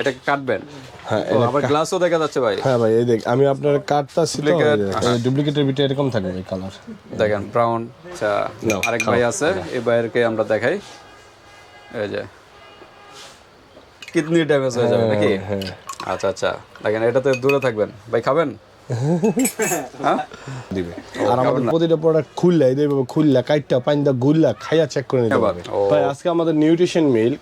এটা কাটবেন? হ্যাঁ আবার গ্লাসও দেখা যাচ্ছে ভাই। হ্যাঁ ভাই এই দেখ আমি আপনার কাটটা ডুপ্লিকেটের ভিতরে এরকম থাকবে কালার দেখেন ব্রাউন আচ্ছা আরেক ভাই আছে এই ভাইয়েরকে আমরা দেখাই। এই যে কিডনি ড্যামেজ হয়ে যাবে নাকি? হ্যাঁ। আচ্ছা আচ্ছা দেখেন এটাতে দূরে থাকবেন। ভাই খাবেন? হ্যাঁ দিবে আর আমাদের প্রতিটা প্রোডাক্ট খুললে এই এইভাবে খুললে কাইটটা পাইন্দা গুললা খাইয়া চেক করে নিতে পারবে। ভাই আজকে আমাদের নিউট্রিশন মিল্ক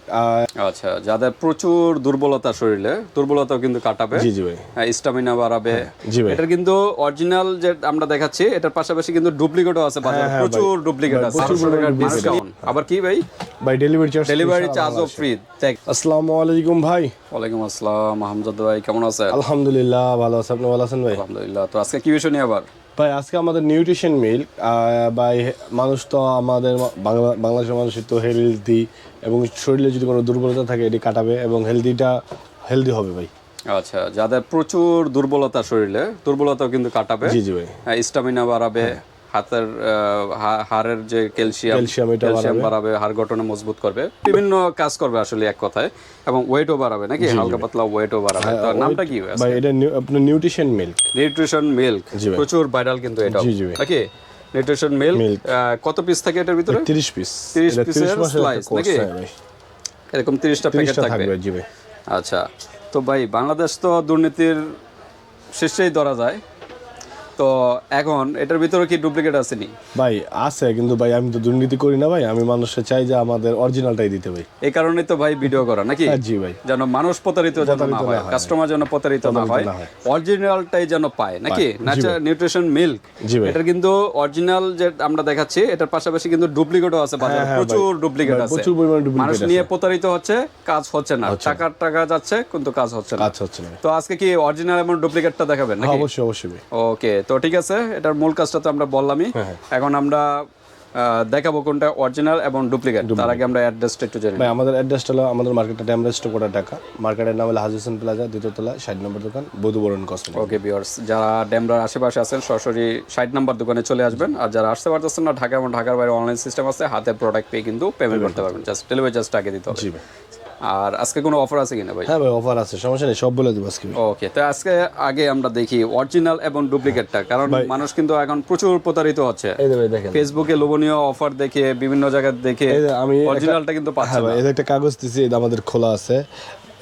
আচ্ছা যাদের প্রচুর দুর্বলতা শরীরে দুর্বলতাও কিন্তু কাটাবে। জি জি ভাই। স্টামিনা বাড়াবে। জি ভাই। এটার কিন্তু অরিজিনাল যে আমরা দেখাচ্ছি এটার পাশাপাশি কিন্তু ডুপ্লিকেটও আছে বাজারে। হ্যাঁ, প্রচুর ডুপ্লিকেট আছে। প্রচুর 800 টাকার পরিমাণে discount। আবার কি ভাই? ভাই ডেলিভারি চার্জ ডেলিভারি চার্জও ফ্রি আসসালামু আলাইকুম ভাই ওয়ালাইকুম আসসালাম হামজাদ ভাই কেমন আছেন? আলহামদুলিল্লাহ ভালো আছেন আপনি ভালো আছেন ভাই? আলহামদুলিল্লাহ তো আজকে কি বিষয় নিয়ে আবার? ভাই আজকে আমাদের নিউট্রিশন মিল্ক ভাই মানুষ তো আমাদের বাংলা বাংলাদেশের মানুষের তো হেলদি এবং শরীরে যদি কোনো দুর্বলতা থাকে এটি কাটাবে এবং হেলদিটা হেলদি হবে ভাই। আচ্ছা যাদের প্রচুর দুর্বলতা শরীরে দুর্বলতাও কিন্তু কাটাবে। জি জি ভাই। স্টামিনা বাড়াবে। হাতের হাড়ের যে ক্যালসিয়াম ক্যালসিয়াম বাড়াবে। হাড় গঠনে মজবুত করবে। বিভিন্ন কাজ করবে আসলে এক কথায় এবং ওয়েটও বাড়াবে নাকি? হালকা পাতলা ওয়েটও বাড়াবে। তো নামটা কি ভাই এটা আপনার নিউট্রিশন মিল্ক। Nutrition milk. প্রচুর ভাইরাল কিন্তু এটা নাকি? Nutrition milk. কত পিস থাকে এটার ভিতরে? তিরিশ পিস 30 পিসের slice, নাকি? ভাই। এরকম তিরিশটা প্যাকেট তিরিশটা থাকবে। আচ্ছা তো ভাই বাংলাদেশ তো দুর্নীতির শীর্ষেই ধরা যায়। তো এখন এটার ভিতরে কি ডুপ্লিকেট আসেনি ভাই আছে কিন্তু ভাই আমি তো দুর্নীতি করি না ভাই। আমি মানুষে চাই যে আমাদের অরিজিনালটাই দিতে ভাই। এই কারণেই তো ভাই ভিডিও করা নাকি? হ্যাঁ জি ভাই। যেন মানুষ প্রতারিত যেন না হয় কাস্টমার যেন প্রতারিত না হয় অরিজিনালটাই যেন পায় নাকি? নিউট্রিশন মিল্ক এটার কিন্তু অরিজিনাল যে আমরা দেখাচ্ছি এটার পাশাপাশি কিন্তু ডুপ্লিকেটও আছে বাজারে হ্যাঁ, প্রচুর ডুপ্লিকেট আছে। প্রচুর পরিমাণে মানুষ নিয়ে প্রতারিত হচ্ছে কাজ হচ্ছে না। টাকার টাকা যাচ্ছে কিন্তু কাজ হচ্ছে না। কাজ হচ্ছে না। তো আজকে কি অরিজিনাল এবং ডুপ্লিকেটটা দেখাবেন হ্যাঁ, নাকি অবশ্যই অবশ্যই ওকে তো ঠিক আছে এটার মূল কাজটা তো আমরা বললামই। হ্যাঁ, এখন আমরা দেখাবো কোনটা অরিজিনাল এবং ডুপ্লিকেট তার আগে আমরা অ্যাড্রেসটা একটু জানি ভাই আমাদের অ্যাড্রেসটা হলো আমাদের মার্কেটটা ড্যামরেস্ট কোটা ঢাকা মার্কেটের নাম হলো হাজিসন প্লাজা দ্বিতীয়তলা ষাট নম্বর দোকান বধুবরণ কসমেটিক ওকে ভিউয়ার্স যারা ড্যামরার আশেপাশে আছেন সরাসরি ষাট নাম্বার দোকানে চলে আসবেন। আর যারা আসতে পারতেছেন না ঢাকা এবং ঢাকার বাইরে অনলাইন সিস্টেম আছে হাতে প্রোডাক্ট পেয়ে কিন্তু পেমেন্ট করতে পারবেন। জাস্ট ডেলিভারি জাস্ট আগে দিতে হবে। জি ভাই। আর আজকে কোনো অফার আছে কিনা ভাই? হ্যাঁ ভাই অফার আছে সমস্যা নেই সব বলে দেবো আজকে। ওকে তো আজকে আগে আমরা দেখি অরিজিনাল এবং ডুপ্লিকেটটা কারণ মানুষ কিন্তু এখন প্রচুর প্রতারিত হচ্ছে। এই ভাই দেখেন। ফেসবুকে লোভনীয় অফার দেখে বিভিন্ন জায়গায় দেখে আমি অরিজিনালটা কিন্তু পাচ্ছে হ্যাঁ না। এটা একটা কাগজ দিছি এটা আমাদের খোলা আছে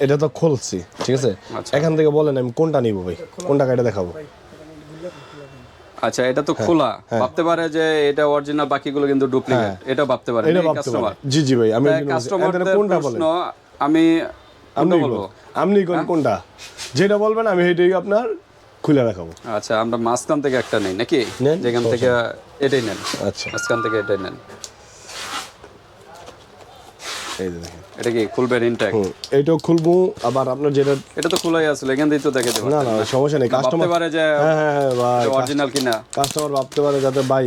এটা তো খুলছি ঠিক আছে? আচ্ছা। এখান থেকে বলেন আমি কোনটা নিব ভাই কোনটা এটা দেখাবো। আচ্ছা এটা তো হ্যাঁ, খোলা। ভাবতে পারে যে এটা অরিজিনাল বাকিগুলো কিন্তু ডুপ্লিকেট এটা ভাবতে পারে হ্যাঁ। এটা কাস্টমার জি জি ভাই আমি এখানে কাস্টমারদের কোনটা বলেন? আমি আপনি বলব? আপনি কোন কোনটা? যেটা বলবেন আমি সেটাই আপনার খুলে রাখাবো আচ্ছা আমরা মাঝখান থেকে একটা নেই নাকি? যেখান থেকে এটাই নেন। আচ্ছা। মাঝখান থেকে এটাই নেন। এই দেখেন। এটা কি খুলবেন ইনটেক খুলবো আবার আপনার যেটা এটা তো খোলাই আসলে এখান দিয়ে তো দেখে দেবো। না না সমস্যা নেই ভাবতে কাস্টমার পারে যে হ্যাঁ হ্যাঁ হ্যাঁ ভাই অরিজিনাল কিনা। কাস্টমার ভাবতে পারে যাতে ভাই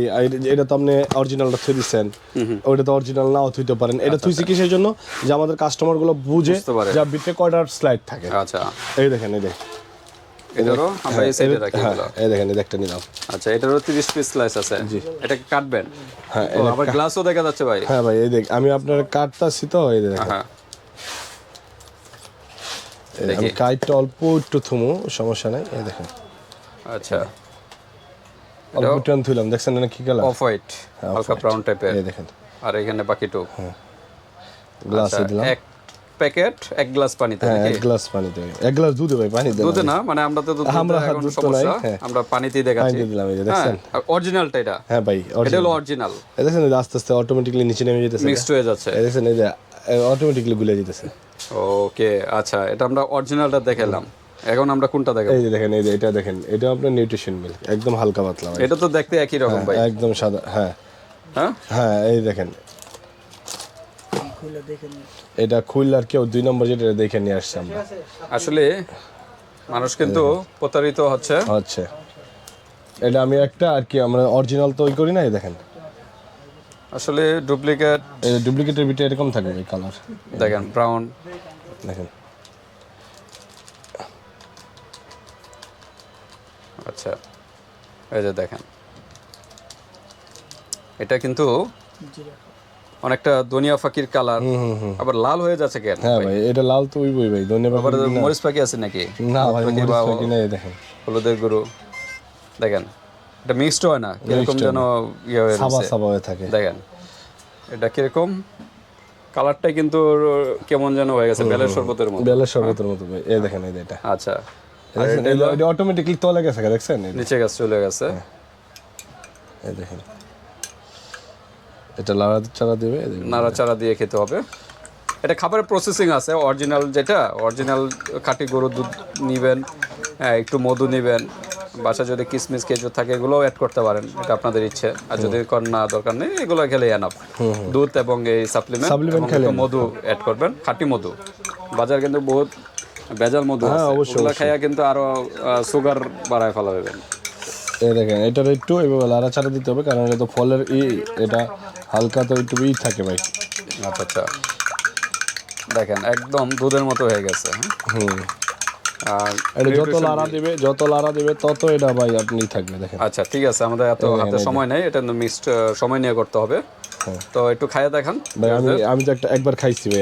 এটা তো আপনি অরিজিনালটা থুই দিচ্ছেন ওইটা তো অরিজিনাল নাও থুইতে পারেন। এটা থুইছি কিসের জন্য? যে আমাদের কাস্টমারগুলো বুঝে। যে বিটে কয়টার স্লাইড থাকে। আচ্ছা। এই দেখেন এই দেখেন। এটারও আমরা এই সাইডে রাখি হ্যাঁ এই দেখেন এই দেখটা নিলাম। আচ্ছা এটারও তিরিশ পিস স্লাইস আছে। এটা কাটবেন হ্যাঁ আবার গ্লাসও দেখা যাচ্ছে ভাই। হ্যাঁ ভাই এই দেখ আমি আপনার কার্ডটা আছি তো এই দেখেন। হ্যাঁ। আমি কার্ডটা অল্প একটু থুমু সমস্যা নাই এই দেখেন। আচ্ছা। অল্প টান থুইলাম দেখছেন না কি কালার অফ হোয়াইট হালকা ব্রাউন টাইপের এই দেখেন। আর এখানে বাকি টু গ্লাস আচ্ছা, দিলাম। এক প্যাকেট এক গ্লাস পানিতে হ্যাঁ এক গ্লাস পানি দেবে এক গ্লাস দুধে ভাই দুধে না? মানে আমরা তো দুধ আমরা এখন সমস্যা। হ্যাঁ। আমরা পানিতেই দেখাচ্ছি। দিলাম হ্যাঁ দেখছেন? অরিজিনালটা এটা। হ্যাঁ ভাই এটা হলো অরিজিনাল এই দেখছেন আস্তে আস্তে অটোমেটিকলি নিচে নেমে যেতেছে। মিক্সড হয়ে যাচ্ছে। এই দেখছেন এই যে অটোমেটিকলি গুলে যেতেছে। ওকে আচ্ছা এটা আমরা অরিজিনালটা দেখালাম। এখন আমরা কোনটা দেখাবো? এই যে দেখেন এই যে এটা দেখেন এটা আপনার নিউট্রিশন মিল্ক একদম হালকা পাতলা এটা তো দেখতে একই রকম ভাই। একদম সাদা হ্যাঁ। হ্যাঁ? হ্যাঁ এই দেখেন এটা খুললে আর কেউ দুই নম্বর যেটা দেখে নিয়ে আসছে আমরা। আসলে মানুষ কিন্তু প্রতারিত হচ্ছে। হচ্ছে। এটা আমি একটা আর কি আমরা অরিজিনাল তো ওই করি না এই দেখেন। আসলে ডুপ্লিকেট এই ডুপ্লিকেটের ভিতরে এরকম থাকবে এই কালার দেখেন ব্রাউন দেখেন। আচ্ছা এই যে দেখেন। এটা কিন্তু অনেকটা দুনিয়া ফাকির কালার আবার লাল হয়ে যাচ্ছে কেন? হ্যাঁ ভাই এটা লাল তো উইবই ভাই ধন্যবাদ আবার মরিচ পাখি আছে নাকি? না ভাই মরিচ বা পাখি নেই দেখেন। হলুদের গরু দেখেন এটা মিক্সড হয় না কীরকম যেন ইয়ে হয়ে সাবা সাবা হয়ে থাকে। দেখেন এটা কীরকম? কালারটা কিন্তু কেমন যেন হয়ে গেছে বেলের শরবতের মতো। বেলের শরবতের মতো ভাই এই দেখেন এই যে এটা আচ্ছা? এটা অটোমেটিকলি তলে গেছে দেখছেন? নিচে গেছে চলে গেছে। এই দেখেন। এটা লাড়া চারা দিবে দেখেন। নাড়াচাড়া দিয়ে খেতে হবে। এটা খাবারের প্রসেসিং আছে অরিজিনাল যেটা অরিজিনাল খাঁটি গরুর দুধ নিবেন হ্যাঁ, একটু মধু নিবেন বাসা যদি কিসমিস খেজুর থাকে এগুলোও অ্যাড করতে পারেন এটা আপনাদের ইচ্ছে। আর যদি কর না দরকার নেই এগুলো খেলে এনাফ দুধ এবং এই সাপ্লিমেন্ট এবং খেলে মধু অ্যাড করবেন খাঁটি মধু। বাজার কিন্তু বহুত ভেজাল মধু হ্যাঁ, আছে। ওগুলো খাইয়া কিন্তু আরও সুগার বাড়ায় ফেলা দেবেন এই দেখেন এটার একটু এইভাবে লাড়া ছাড়া দিতে হবে কারণ এটা তো ফলের ই এটা হালকা তো একটু ই থাকে ভাই। আচ্ছা আচ্ছা। দেখেন একদম দুধের মতো হয়ে গেছে হ্যাঁ? হুম। আর এটা যত লাড়া দিবে যত লাড়া দিবে তত এটা ভাই আপনি থাকবে দেখেন। আচ্ছা ঠিক আছে আমাদের এত হাতে সময় নেই এটা মিক্সড সময় নিয়ে করতে হবে। তো একটু খাইয়ে দেখান ভাই আমি আমি তো একটা একবার খাইছি ভাই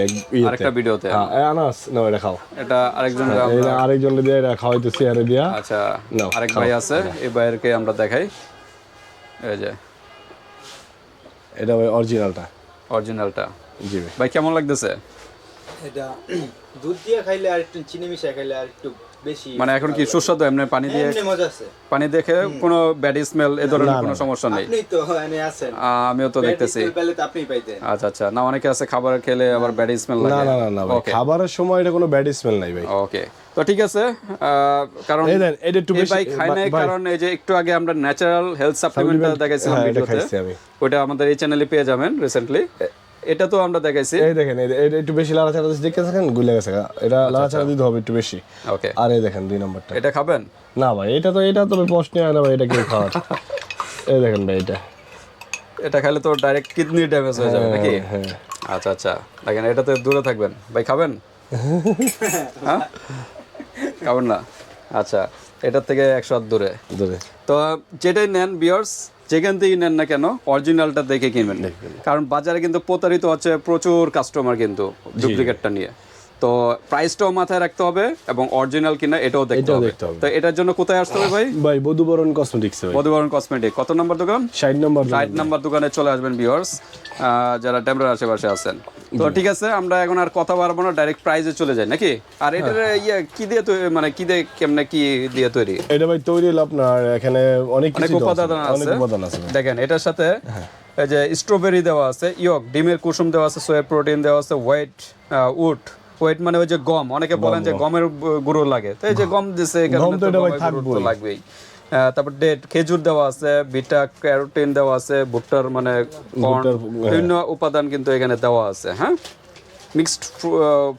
আরেকটা ভিডিওতে। হ্যাঁ আনাস না এটা খাও। এটা আরেকজন এই আরেকজন দিয়ে এটা খাওয়াইতেছি আরে দিয়া। আচ্ছা নাও, আরেক ভাই আছে এই ভাইয়েরকে আমরা দেখাই। এই যে। এটা ভাই অরিজিনালটা অরিজিনালটা জি ভাই। ভাই কেমন লাগতেছে? এটা দুধ দিয়ে খাইলে আর একটু চিনি মিশিয়ে খাইলে আর একটু বেশি মানে এখন কি সুস্বাদু এমনি পানি দিয়ে মজা আছে। পানি দেখে কোনো ব্যাড স্মেল এ ধরনের কোনো সমস্যা নেই? আপনি তো এনে আছেন। আমিও তো দেখতেছি। পেলে তো আপনিই পাইতেন। আচ্ছা আচ্ছা। না অনেকে আছে খাবার খেলে আবার ব্যাড স্মেল লাগে। না না না ভাই। খাবারের সময় এটা কোনো ব্যাড স্মেল নাই ভাই। ওকে তো ঠিক আছে কারণ এই দেন এটা একটু বেশি ভাই খায় নাই কারণ এই যে একটু আগে আমরা ন্যাচারাল হেলথ সাপ্লিমেন্টটা Supplement, দেখাইছিলাম হ্যাঁ, এটা ভিডিওতে ওটা আমাদের এই চ্যানেলে পেয়ে যাবেন রিসেন্টলি এটা তো আমরা দেখাইছি। এই দেখেন এটা একটু বেশি লাড়া চারা দিচ্ছে দেখতে থাকেন? গুলে গেছে এটা আচ্ছা, লাড়া চারা দিতে হবে একটু বেশি। ওকে। আর এই দেখেন দুই নম্বরটা। এটা খাবেন? না ভাই এটা তো এটা তো প্রশ্ন হয় না ভাই এটা কেউ খাওয়ার। এই দেখেন ভাই এটা। এটা খেলে তো ডাইরেক্ট কিডনি ড্যামেজ হয়ে যাবে নাকি? হ্যাঁ। আচ্ছা আচ্ছা। দেখেন এটাতে দূরে থাকবেন। ভাই খাবেন? হ্যাঁ? খাবেন না? আচ্ছা এটার থেকে একশো হাত দূরে। ধরে তো যেটাই নেন বিয়ার্স যেখান থেকেই নেন না কেন অরিজিনালটা দেখে কিনবেন। কারণ বাজারে কিন্তু প্রতারিত হচ্ছে প্রচুর কাস্টমার কিন্তু ডুপ্লিকেটটা নিয়ে। তো প্রাইসটাও মাথায় রাখতে হবে এবং অরিজিনাল কিনা এটাও দেখতে হবে। তো এটার জন্য কোথায় আসতে হবে ভাই? ভাই বধুবরণ কসমেটিক্স ভাই। মধুবরণ কসমেটিক কত নম্বর দোকান? ষাট নম্বর ষাট নাম্বার দোকানে চলে আসবেন ভিউয়ার্স যারা ড্যামরার আশেপাশে আছেন। তো ঠিক আছে আমরা এখন আর কথা বাড়বো না ডাইরেক্ট প্রাইজে চলে যাই নাকি? আর এটার ইয়ে কি দিয়ে তৈরি মানে কি দিয়ে কেমনে কি দিয়ে তৈরি? এটা ভাই তৈরি হলো আপনার এখানে অনেক কিছু উপাদান আছে। উপাদান আছে দেখেন এটার সাথে এই যে স্ট্রবেরি দেওয়া আছে ইয়ক ডিমের কুসুম দেওয়া আছে সোয়া প্রোটিন দেওয়া আছে হোয়াইট উড হোয়াইট মানে ওই যে গম অনেকে বলেন যে গমের গুঁড়ো লাগে। তো এই যে গম। দিছে। লাগবেই। তারপর ডেট খেজুর দেওয়া আছে বিটা ক্যারোটিন দেওয়া আছে ভুট্টার মানে বিভিন্ন উপাদান কিন্তু এখানে দেওয়া আছে হ্যাঁ? মিক্সড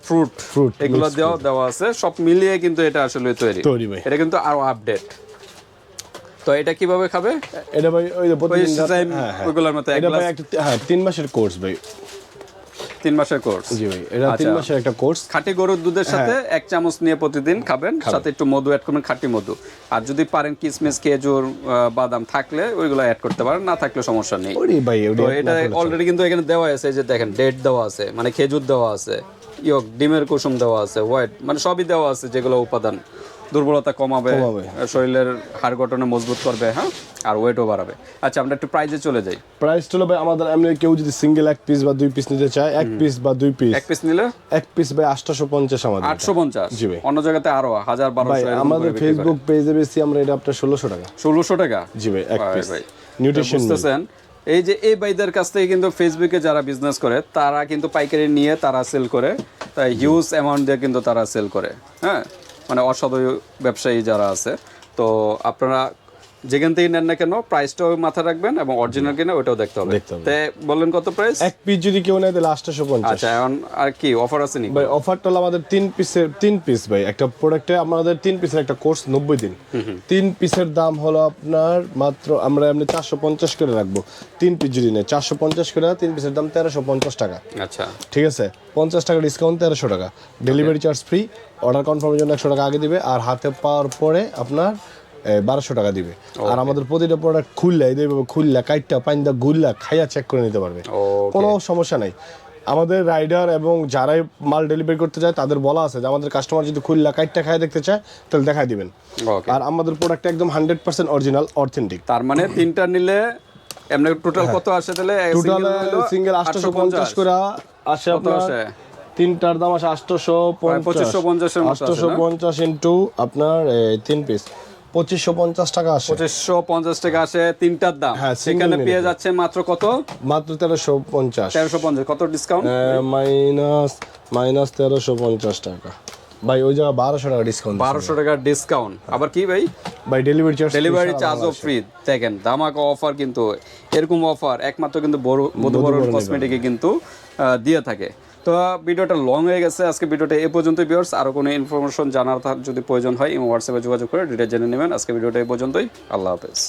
ফ্রুট Fruit, এগুলো দেওয়া দেওয়া আছে সব মিলিয়ে কিন্তু এটা আসলে তৈরি। এটা কিন্তু আরও আপডেট তো এটা কীভাবে খাবে? এটা ভাই ওই প্রতিদিন হ্যাঁ, হ্যাঁ। ওইগুলোর মতো এক গ্লাস হ্যাঁ তিন মাসের কোর্স ভাই। তিন মাসের কোর্স জি ভাই এটা তিন আচ্ছা। মাসের একটা কোর্স খাঁটি গরুর দুধের সাথে হ্যাঁ। এক চামচ নিয়ে প্রতিদিন খাবেন সাথে একটু মধু অ্যাড করবেন খাঁটি মধু। আর যদি পারেন কিশমিশ খেজুর বাদাম থাকলে ওইগুলো অ্যাড করতে পারেন না থাকলে সমস্যা নেই। ওরে ভাই তো এটা অলরেডি কিন্তু এখানে দেওয়া আছে এই যে দেখেন ডেট দেওয়া আছে মানে খেজুর দেওয়া আছে ইয়ক ডিমের কুসুম দেওয়া আছে হোয়াইট মানে সবই দেওয়া আছে যেগুলো উপাদান। দুর্বলতা কমাবে কমাবে। শরীরের হাড় গঠনে মজবুত করবে হ্যাঁ? আর ওয়েটও বাড়াবে। আচ্ছা আমরা একটু প্রাইজে চলে যাই। প্রাইস হলো ভাই আমাদের এমনি কেউ যদি সিঙ্গেল এক পিস বা দুই পিস নিতে চায় এক পিস বা দুই পিস এক পিস নিলে? এক পিস ভাই আটশোশো পঞ্চাশ আমাদের। আটশো পঞ্চাশ জি ভাই। অন্য জায়গাতে আরও হাজার ভাই আমাদের ফেসবুক পেজে বেশি আমরা এটা আপনার ষোলোশো টাকা। ষোলোশো টাকা? জি ভাই এক পিস ভাই। নিউট্রিশন বুঝতেছেন? এই যে এই ভাইদের কাছ থেকে কিন্তু ফেসবুকে যারা বিজনেস করে তারা কিন্তু পাইকারি নিয়ে তারা সেল করে তাই হিউজ অ্যামাউন্ট দিয়ে কিন্তু তারা সেল করে। হ্যাঁ? মানে অসাধু ব্যবসায়ী যারা আছে। তো আপনারা যেখান থেকে নেন না কেন প্রাইসটাও মাথায় রাখবেন এবং অরিজিনাল কিনা ওইটাও দেখতে হবে। তে বললেন কত প্রাইস এক পিস যদি কেউ নেয় তাহলে আটশোশো পঞ্চাশ। আচ্ছা এখন আর কি অফার আছে নি ভাই অফারটা হলো আমাদের তিন পিসের তিন পিস ভাই। একটা প্রোডাক্টে আমাদের তিন পিসের একটা কোর্স নব্বই দিন। তিন পিসের দাম হলো আপনার মাত্র আমরা এমনি চারশো পঞ্চাশ করে রাখব। তিন পিস যদি নেয় চারশো পঞ্চাশ করে তিন পিসের দাম তেরোশো পঞ্চাশ টাকা। আচ্ছা। ঠিক আছে? পঞ্চাশ টাকা ডিসকাউন্ট তেরোশো টাকা। ডেলিভারি চার্জ ফ্রি অর্ডার কনফার্মের জন্য একশো টাকা আগে দিবে। আর হাতে পাওয়ার পরে আপনার বারোশো টাকা দিবে। আর আমাদের প্রতিটা প্রোডাক্ট খুললে এইভাবে খুললে কাইটটা পাইন্দা গুললা খাইয়া চেক করে নিতে পারবে। কোনো সমস্যা নাই। আমাদের রাইডার এবং যারাই মাল ডেলিভারি করতে চায় তাদের বলা আছে যে আমাদের কাস্টমার যদি খুললা কাইটটা খাইয়া দেখতে চায় তাহলে দেখাই দিবেন। আর আমাদের প্রোডাক্ট একদম হান্ড্রেড পার্সেন্ট অরিজিনাল অথেন্টিক তার মানে তিনটা নিলে এমনি টোটাল কত আসে তাহলে? টোটাল সিঙ্গেল আটশোশো পঞ্চাশ। করে আসে আপনার তিনটার দাম আসে আটশোশো প্রায় 2550 এর মতো আসে, আটশোশো পঞ্চাশ ইন্টু আপনার তিন পিস পঁচিশশো পঞ্চাশ টাকা আসে। পঁচিশশো পঞ্চাশ টাকা আসে তিনটার দাম। হ্যাঁ, সেখানে। পেয়ে যাচ্ছে মাত্র কত? মাত্র তেরোশো পঞ্চাশ। তেরোশো পঞ্চাশ কত ডিসকাউন্ট মাইনাস মাইনাস তেরোশো পঞ্চাশ টাকা। ভাই ওই জায়গায় বারোশো টাকা ডিসকাউন্ট বারোশো টাকার ডিসকাউন্ট আবার কি ভাই? ভাই ডেলিভারি চার্জ ডেলিভারি চার্জও ফ্রি দেখেন ধামাকা অফার কিন্তু এরকম অফার একমাত্র কিন্তু বড় মধুবরণ কসমেটিকে কিন্তু দিয়ে থাকে। তো ভিডিওটা লং হয়ে গেছে। আজকে ভিডিওটা এ পর্যন্ত ভিউয়ার্স আরও কোনো ইনফরমেশন জানার যদি প্রয়োজন হয় হোয়াটসঅ্যাপে যোগাযোগ করে ডিটেল জেনে নেবেন। আজকে ভিডিওটা এ পর্যন্তই। আল্লাহ হাফেজ।